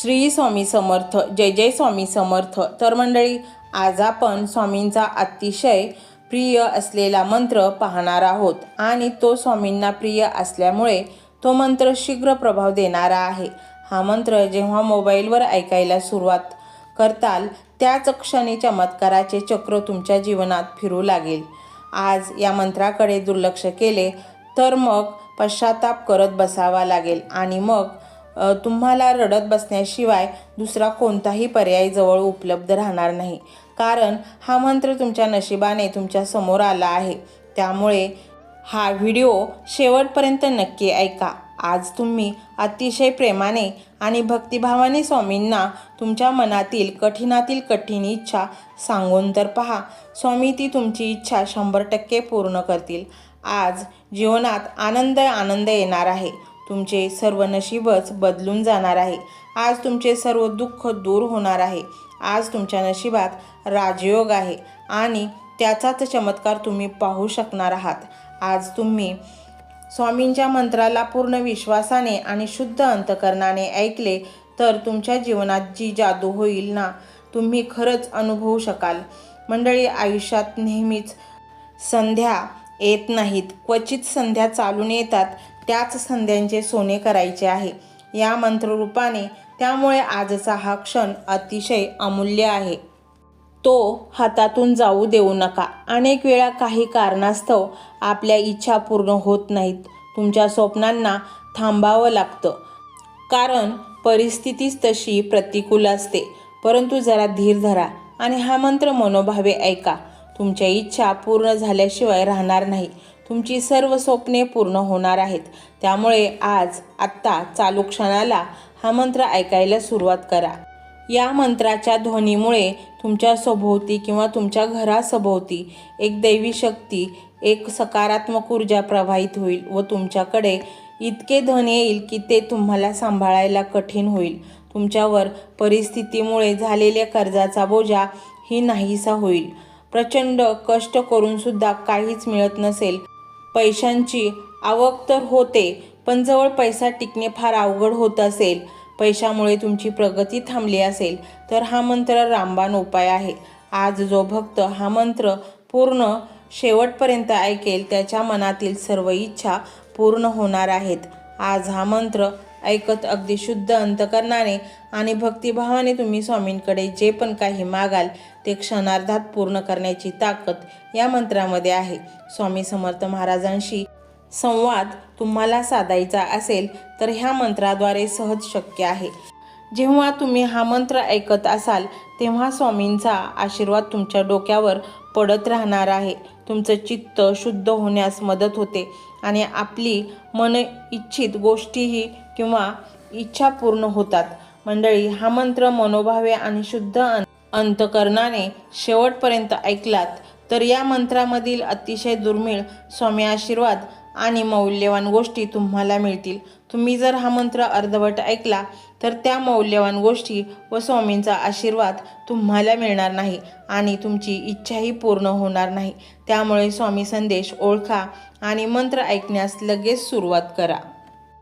श्री स्वामी समर्थ जय जय स्वामी समर्थ. तर मंडळी आज आपण स्वामींचा अतिशय प्रिय असलेला मंत्र पाहणार आहोत आणि तो स्वामींना प्रिय असल्यामुळे तो मंत्र शीघ्र प्रभाव देणारा आहे. हा मंत्र जेव्हा मोबाईलवर ऐकायला सुरुवात करताल त्याच क्षणी चमत्काराचे चक्र तुमच्या जीवनात फिरू लागेल. आज या मंत्राकडे दुर्लक्ष केले तर मग पश्चाताप करत बसावा लागेल आणि मग तुम्हाला रडत बसण्याशिवाय दुसरा कोणताही पर्याय जवळ उपलब्ध राहणार नाही. कारण हा मंत्र तुमच्या नशिबाने तुमच्यासमोर आला आहे. त्यामुळे हा व्हिडिओ शेवटपर्यंत नक्की ऐका. आज तुम्ही अतिशय प्रेमाने आणि भक्तिभावाने स्वामींना तुमच्या मनातील कठीणातील कठीण इच्छा सांगून तर पहा. स्वामी ती तुमची इच्छा शंभर टक्के पूर्ण करतील. आज जीवनात आनंद आनंद येणार आहे. तुमचे सर्व नशीबच बदलून जाणार आहे. आज तुमचे सर्व दुःख दूर होणार आहे. आज तुमच्या नशिबात राजयोग आहे आणि त्याचाच चमत्कार तुम्ही पाहू शकणार आहात. आज तुम्ही स्वामींच्या मंत्राला पूर्ण विश्वासाने आणि शुद्ध अंतकरणाने ऐकले तर तुमच्या जीवनात जी जादू होईल ना तुम्ही खरंच अनुभवू शकाल. मंडळी आयुष्यात नेहमीच संध्या येत नाहीत. क्वचित संध्या चालून येतात त्याच संध्यांचे सोने करायचे आहे. या मंत्ररूपाने त्यामुळे आजचा हा क्षण अतिशय अमूल्य आहे. तो हातातून जाऊ देऊ नका. अनेक वेळा काही कारणास्तव आपल्या इच्छा पूर्ण होत नाहीत. तुमच्या स्वप्नांना थांबावं लागतं. कारण परिस्थितीच तशी प्रतिकूल असते. परंतु जरा धीर धरा आणि हा मंत्र मनोभावे ऐका. तुमच्या इच्छा पूर्ण झाल्याशिवाय राहणार नाही. तुमची सर्व स्वप्ने पूर्ण होणार आहेत. त्यामुळे आज आत्ता चालू क्षणाला हा मंत्र ऐकायला सुरुवात करा. या मंत्राच्या ध्वनीमुळे तुमच्या सभोवती किंवा तुमच्या घरासभोवती एक दैवी शक्ती एक सकारात्मक ऊर्जा प्रवाहित होईल व तुमच्याकडे इतके धन येईल की ते तुम्हाला सांभाळायला कठीण होईल. तुमच्यावर परिस्थितीमुळे झालेल्या कर्जाचा बोजा ही नाहीसा होईल. प्रचंड कष्ट करूनसुद्धा काहीच मिळत नसेल पैशांची आवक तर होते पण जवळ पैसा टिकणे फार अवघड होत असेल. पैशामुळे तुमची प्रगती थांबली असेल तर हा मंत्र रामबाण उपाय आहे. आज जो भक्त हा मंत्र पूर्ण शेवटपर्यंत ऐकेल त्याच्या मनातील सर्व इच्छा पूर्ण होणार आहेत. आज हा मंत्र ऐकत अगदी शुद्ध अंतकरणाने आणि भक्तिभावाने तुम्ही स्वामींकडे जे पण काही मागाल ते क्षणार्धात पूर्ण करण्याची ताकद या मंत्रामध्ये आहे. स्वामी समर्थ महाराजांशी संवाद तुम्हाला साधायचा असेल तर ह्या मंत्राद्वारे सहज शक्य आहे. जेव्हा तुम्ही हा मंत्र ऐकत असाल तेव्हा स्वामींचा आशीर्वाद तुमच्या डोक्यावर पडत राहणार आहे. तुमचं चित्त शुद्ध होण्यास मदत होते आणि आपली मन इच्छित गोष्टीही किंवा इच्छा पूर्ण होतात. मंडळी हा मंत्र मनोभावे आणि शुद्ध अंतकरणाने शेवटपर्यंत ऐकलात तर या मंत्रामधील अतिशय दुर्मिळ स्वामी आशीर्वाद आणि मौल्यवान गोष्टी तुम्हाला मिळतील. तुम्ही जर हा मंत्र अर्धवट ऐकला तर त्या मौल्यवान गोष्टी व स्वामींचा आशीर्वाद तुम्हाला मिळणार नाही आणि तुमची इच्छाही पूर्ण होणार नाही. त्यामुळे स्वामी संदेश ओळखा आणि मंत्र ऐकण्यास लगेच सुरुवात करा.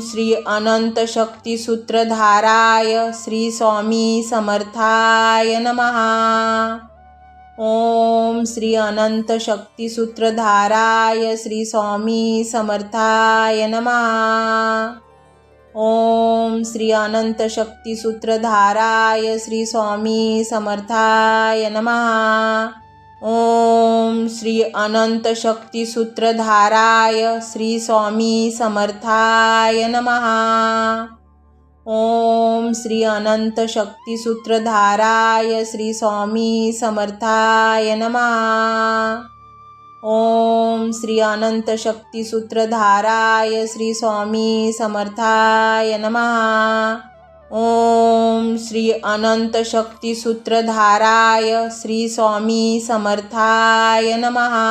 श्री अनंत शक्ती सूत्रधाराय श्री स्वामी समर्थाय नमहा ओम श्री अनंत शक्ती सूत्रधाराय श्री स्वामी समर्थाय नमहा ओम श्री अनंत शक्ती सूत्रधाराय श्री स्वामी समर्थाय नमहा ओम श्री अनंत शक्ती सूत्रधाराय श्री स्वामी समर्थाय नमहा ओम श्री अनंत शक्ती सूत्रधाराय श्री स्वामी समर्थाय नमहा ओम श्री अनंत शक्ती सूत्रधाराय श्री स्वामी समर्थाय नमहा ओम श्री अनंत शक्ती सूत्रधाराय श्री स्वामी समर्थाय नमहा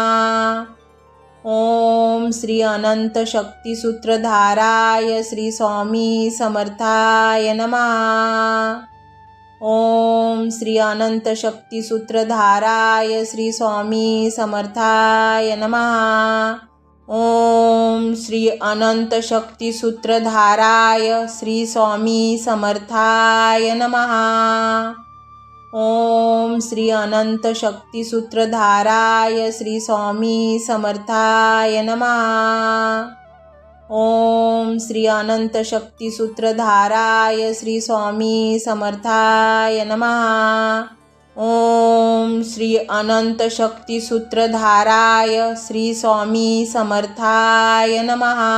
ओम श्री अनंत शक्ती सूत्रधाराय श्री स्वामी समर्थाय नमः। ओम श्री अनंत शक्ती सूत्रधाराय श्री स्वामी समर्थाय नमः। ओम श्री अनंत शक्ती सूत्रधाराय श्री स्वामी समर्थाय नमहा ओम श्री अनंत शक्ती सूत्रधाराय श्री स्वामी समर्थाय नमः। ओम श्री अनंत शक्ती सूत्रधाराय श्री स्वामी समर्थाय नमः। ओम श्री अनंत शक्ती सूत्रधाराय श्री स्वामी समर्थाय नमहा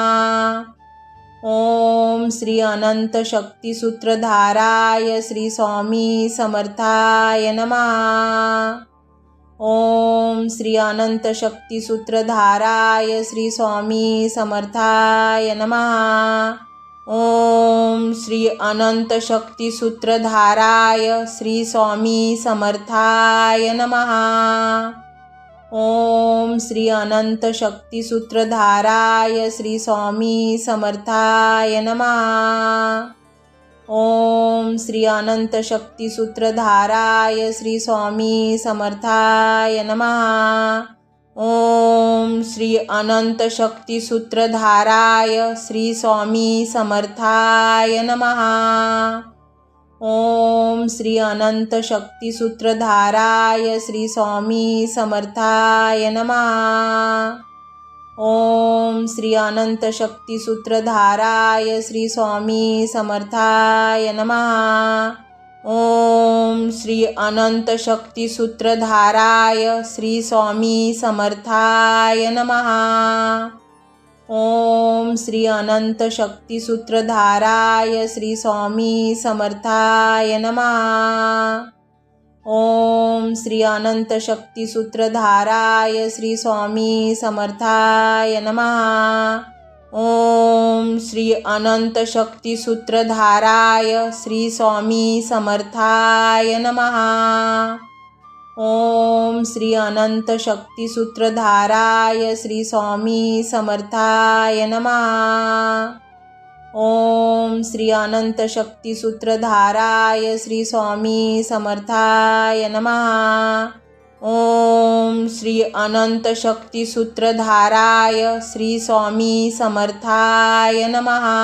ओम श्री अनंत शक्ती सूत्रधाराय श्री स्वामी समर्थाय नमहा ओम श्री अनंत शक्ती सूत्रधाराय श्री स्वामी समर्थाय नमहा ओम श्री अनंत शक्ती सूत्रधाराय श्री स्वामी समर्थाय नमहा ओम श्री अनंत शक्ती सूत्रधाराय श्री स्वामी समर्थाय नमहा ओम श्री अनंत शक्ती सूत्रधाराय श्री स्वामी समर्थाय नमहा ओम श्री अनंत शक्ती सूत्रधाराय श्री स्वामी समर्थाय नमहा ओम श्री अनंत शक्ती सूत्रधाराय श्री स्वामी समर्थाय नमहा ओम श्री अनंत शक्ती सूत्रधाराय श्री स्वामी समर्थाय नमहा ओम श्री अनंत शक्ती सूत्रधाराय श्री स्वामी समर्थाय नमहा ओम श्री अनंत शक्ती सूत्रधाराय श्री स्वामी समर्थाय नमहा ओम श्री अनंत शक्ती सूत्रधाराय श्री स्वामी समर्थाय नमहा ओम श्री अनंत शक्ती सूत्रधाराय श्री स्वामी समर्थाय नमहा ओम श्री अनंत शक्ती सूत्रधाराय श्री स्वामी समर्थाय नमः। ओम श्री अनंत शक्ती सूत्रधाराय श्री स्वामी समर्थाय नमः। ओम श्री अनंत शक्ती सूत्रधाराय श्री स्वामी समर्थाय नमहा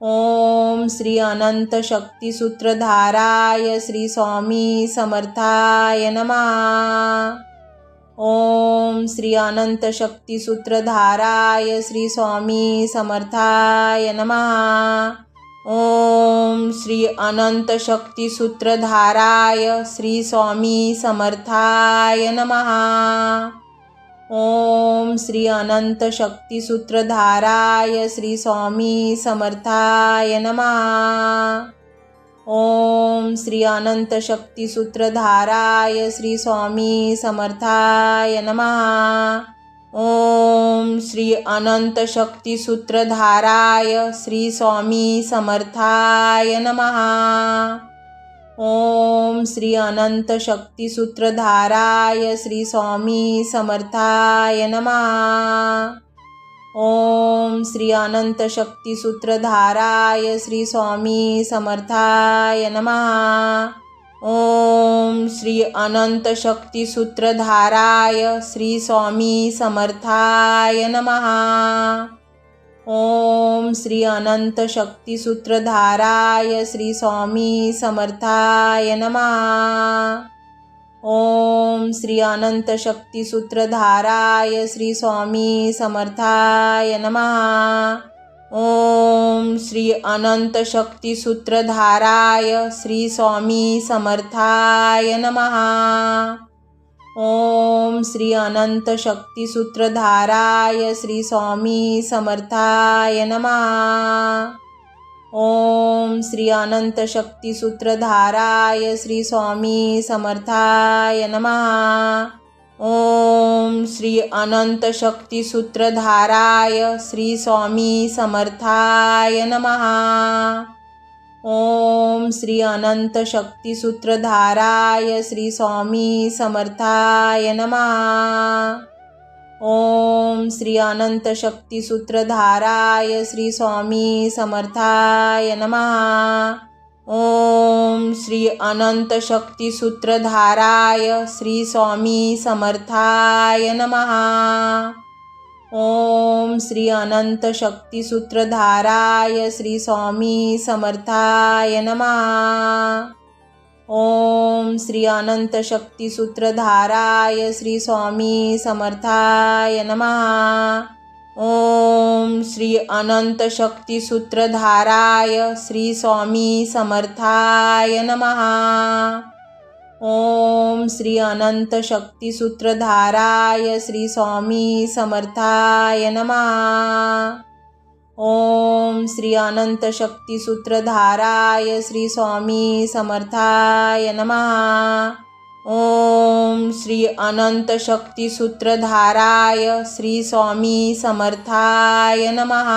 ओम श्री अनंत शक्ती सूत्रधाराय श्री स्वामी समर्थाय नमः। ओम श्री अनंत शक्ती सूत्रधाराय श्री स्वामी समर्थाय नमः। ओम श्री अनंत शक्ती सूत्रधाराय श्री स्वामी समर्थाय नमहा ओम श्री अनंत शक्ती सूत्रधाराय श्री स्वामी समर्थाय नमः। ओम श्री अनंत शक्ती सूत्रधाराय श्री स्वामी समर्थाय नमः। ओम श्री अनंत शक्ती सूत्रधाराय श्री स्वामी समर्थाय नमहा ओम श्री अनंत शक्ती सूत्रधाराय श्री स्वामी समर्थाय नमः। ओम श्री अनंत शक्ती सूत्रधाराय श्री स्वामी समर्थाय नमः। ओम श्री अनंत शक्ती सूत्रधाराय श्री स्वामी समर्थाय नमहा ओम श्री अनंत शक्ती सूत्रधाराय श्री स्वामी समर्थाय नमहा ओम श्री अनंत शक्ती सूत्रधाराय श्री स्वामी समर्थाय नमहा ओम श्री अनंत शक्ती सूत्रधाराय श्री स्वामी समर्थाय नमहा ओम श्री अनंत शक्ती सूत्रधाराय श्री स्वामी समर्थाय नमहा ओम श्री अनंत शक्ती सूत्रधाराय श्री स्वामी समर्थाय नमहा ओम श्री अनंत शक्ती सूत्रधाराय श्री स्वामी समर्थाय नमहा ओम श्री अनंत शक्ती सूत्रधाराय श्री स्वामी समर्थाय नमहा ओम श्री अनंत शक्ती सूत्रधाराय श्री स्वामी समर्थाय नमहा ओम श्री अनंत शक्ती सूत्रधाराय श्री स्वामी समर्थाय नमहा ओम श्री अनंत शक्ती सूत्रधाराय श्री स्वामी समर्थाय नमः। ओम श्री अनंत शक्ती सूत्रधाराय श्री स्वामी समर्थाय नमः। ओम श्री अनंत शक्ती सूत्रधाराय श्री स्वामी समर्थाय नमहा ओम श्री अनंत शक्ती सूत्रधाराय श्री स्वामी समर्थाय नमः। ओम श्री अनंत शक्ती सूत्रधाराय श्री स्वामी समर्थाय नमः। ओम श्री अनंत शक्ती सूत्रधाराय श्री स्वामी समर्थाय नमहा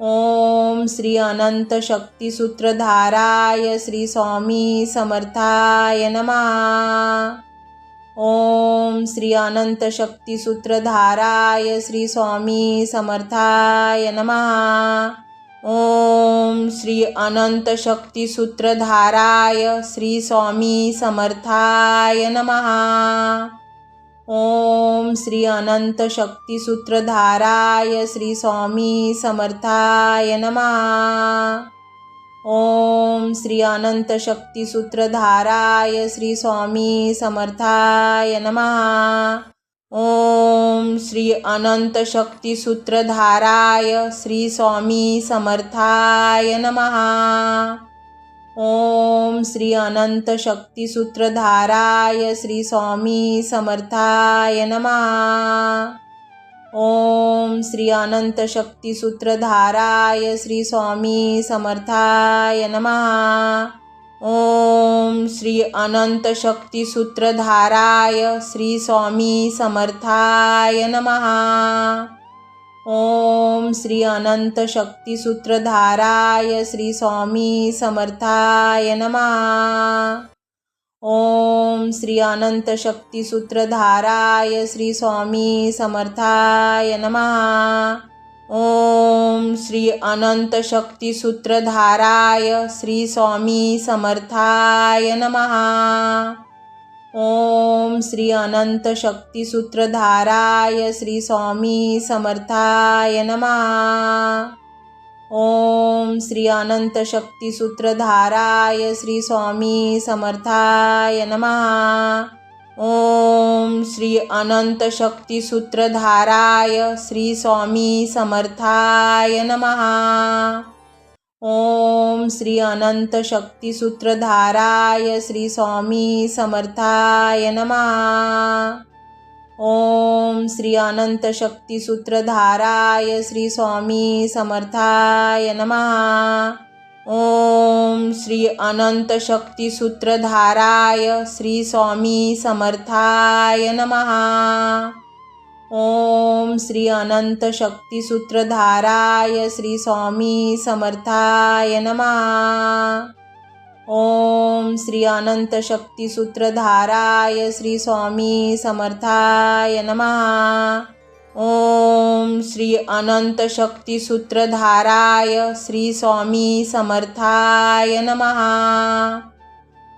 ओम श्री अनंत शक्ती सूत्रधाराय श्री स्वामी समर्थाय नमहा ओम श्री अनंत शक्ती सूत्रधाराय श्री स्वामी समर्थाय नमहा ओम श्री अनंत शक्ती सूत्रधाराय श्री स्वामी समर्थाय नमहा ओम श्री अनंत शक्ती सूत्रधाराय श्री स्वामी समर्थाय नमहा ओम श्री अनंत शक्ती सूत्रधाराय श्री स्वामी समर्थाय नमहा ओम श्री अनंत शक्ती सूत्रधाराय श्री स्वामी समर्थाय नमहा ओम श्री अनंत शक्ती सूत्रधाराय श्री स्वामी समर्थाय नमहा ओम श्री अनंत शक्ती सूत्रधाराय श्री स्वामी समर्थाय नमहा ओम श्री अनंत शक्ती सूत्रधाराय श्री स्वामी समर्थाय नमहा ओम श्री अनंत शक्ती सूत्रधाराय श्री स्वामी समर्थाय नमहा ओम श्री अनंत शक्ती सूत्रधाराय श्री स्वामी समर्थाय नमहा ओम श्री अनंत शक्ती सूत्रधाराय श्री स्वामी समर्थाय नमहा ओम श्री अनंत शक्ती सूत्रधाराय श्री स्वामी समर्थाय नमहा ओम श्री अनंत शक्ती सूत्रधाराय श्री स्वामी समर्थाय नमहा ओम श्री अनंत शक्ती सूत्रधाराय श्री स्वामी समर्थाय नमहा ओम श्री अनंत शक्ती सूत्रधाराय श्री स्वामी समर्थाय नमः। ओम श्री अनंत शक्ती सूत्रधाराय श्री स्वामी समर्थाय नमः। ओम श्री अनंत शक्ती सूत्रधाराय श्री स्वामी समर्थाय नमहा ओम श्री अनंत शक्ती सूत्रधाराय श्री स्वामी समर्थाय नमः। ओम श्री अनंत शक्ती सूत्रधाराय श्री स्वामी समर्थाय नमः। ओम श्री अनंत शक्ती सूत्रधाराय श्री स्वामी समर्थाय नमहा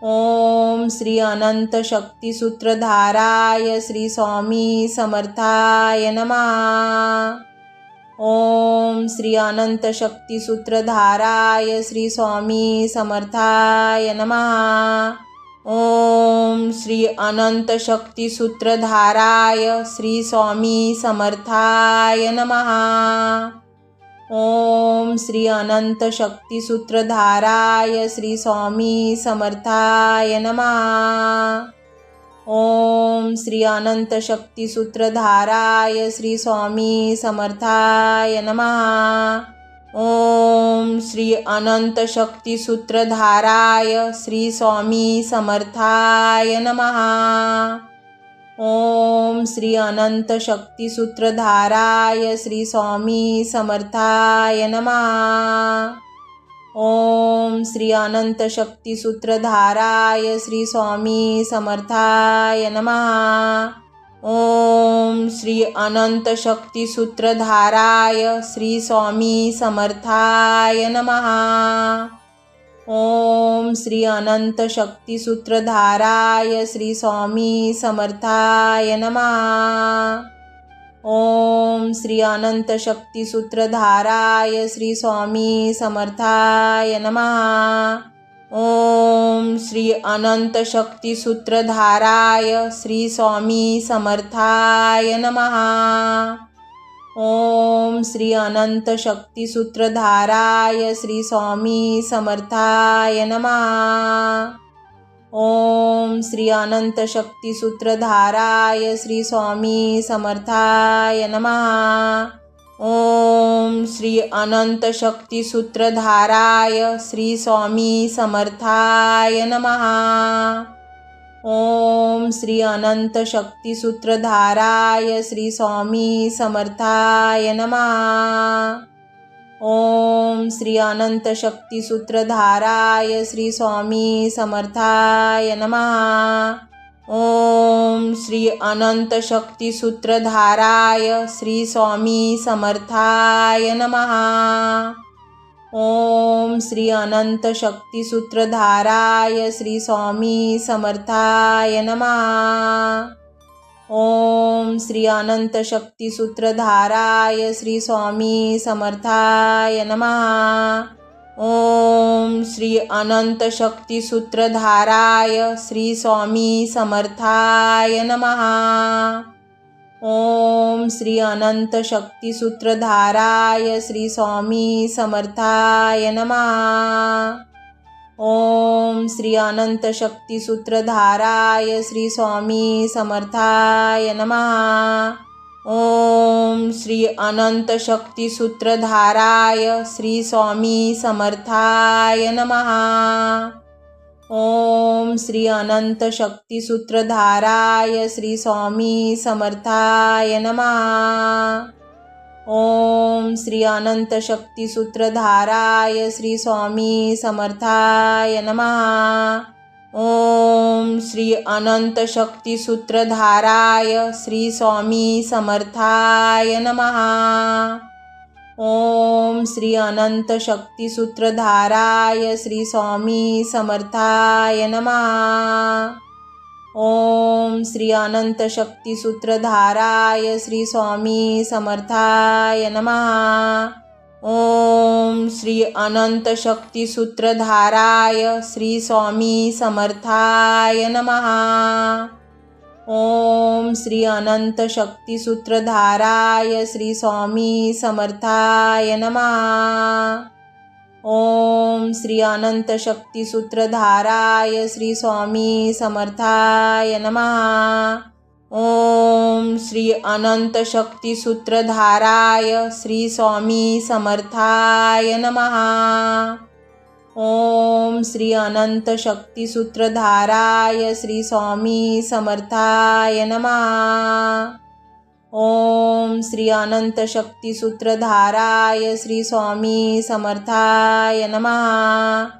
ओम श्री अनंत शक्ती सूत्रधाराय श्री स्वामी समर्थाय नमहा ओम श्री अनंत शक्ती सूत्रधाराय श्री स्वामी समर्थाय नमहा ओम श्री अनंत शक्ती सूत्रधाराय श्री स्वामी समर्थाय नमहा ओम श्री अनंत शक्ती सूत्रधाराय श्री स्वामी समर्थाय नमहा ओम श्री अनंत शक्ती सूत्रधाराय श्री स्वामी समर्थाय नमहा ओम श्री अनंत शक्ती सूत्रधाराय श्री स्वामी समर्थाय नमहा ओम श्री अनंत शक्ती सूत्रधाराय श्री स्वामी समर्थाय नमहा ओम श्री अनंत शक्ती सूत्रधाराय श्री स्वामी समर्थाय नमहा ओम श्री अनंत शक्ती सूत्रधाराय श्री स्वामी समर्थाय नमहा ओम श्री अनंत शक्ती सूत्रधाराय श्री स्वामी समर्थाय नमहा ओम श्री अनंत शक्ती सूत्रधाराय श्री स्वामी समर्थाय नमहा ओम श्री अनंत शक्ती सूत्रधाराय श्री स्वामी समर्थाय नमहा ओम श्री अनंत शक्ती सूत्रधाराय श्री स्वामी समर्थाय नमहा ओम श्री अनंत शक्ती सूत्रधाराय श्री स्वामी समर्थाय नमहा ओम श्री अनंत शक्ती सूत्रधाराय श्री स्वामी समर्थाय नमहा ओम श्री अनंत शक्ती सूत्रधाराय श्री स्वामी समर्थाय नमः। ओम श्री अनंत शक्ती सूत्रधाराय श्री स्वामी समर्थाय नमः। ओम श्री अनंत शक्ती सूत्रधाराय श्री स्वामी समर्थाय नमहा ओम श्री अनंत शक्ती सूत्रधाराय श्री स्वामी समर्थाय नमः। ओम श्री अनंत शक्ती सूत्रधाराय श्री स्वामी समर्थाय नमः। ओम श्री अनंत शक्ती सूत्रधाराय श्री स्वामी समर्थाय नमहा ओम श्री अनंत शक्ती सूत्रधाराय श्री स्वामी समर्थाय नमहा ओम श्री अनंत शक्ती सूत्रधाराय श्री स्वामी समर्थाय नमहा ओम श्री अनंत शक्ती सूत्रधाराय श्री स्वामी समर्थाय नमहा ओम श्री अनंत शक्ती सूत्रधाराय श्री स्वामी समर्थाय नमहा ओम श्री अनंत शक्ती सूत्रधाराय श्री स्वामी समर्थाय नमहा ओम श्री अनंत शक्ती सूत्रधाराय श्री स्वामी समर्थाय नमहा ओम श्री अनंत शक्ती सूत्रधाराय श्री स्वामी समर्थाय नमहा ओम श्री अनंत शक्ती सूत्रधाराय श्री स्वामी समर्थाय नमहा ओम श्री अनंत शक्ती सूत्रधाराय श्री स्वामी समर्थाय नमहा ओम श्री अनंत शक्ती सूत्रधाराय श्री स्वामी समर्थाय नमहा ओम श्री अनंत शक्ती सूत्रधाराय श्री स्वामी समर्थाय नमहा ओम श्री अनंत शक्ती सूत्रधाराय श्री स्वामी समर्थाय नमहा ओम श्री अनंत शक्ती सूत्रधाराय श्री स्वामी समर्थाय नमहा ओम श्री अनंत शक्ती सूत्रधाराय श्री स्वामी समर्थाय नमहा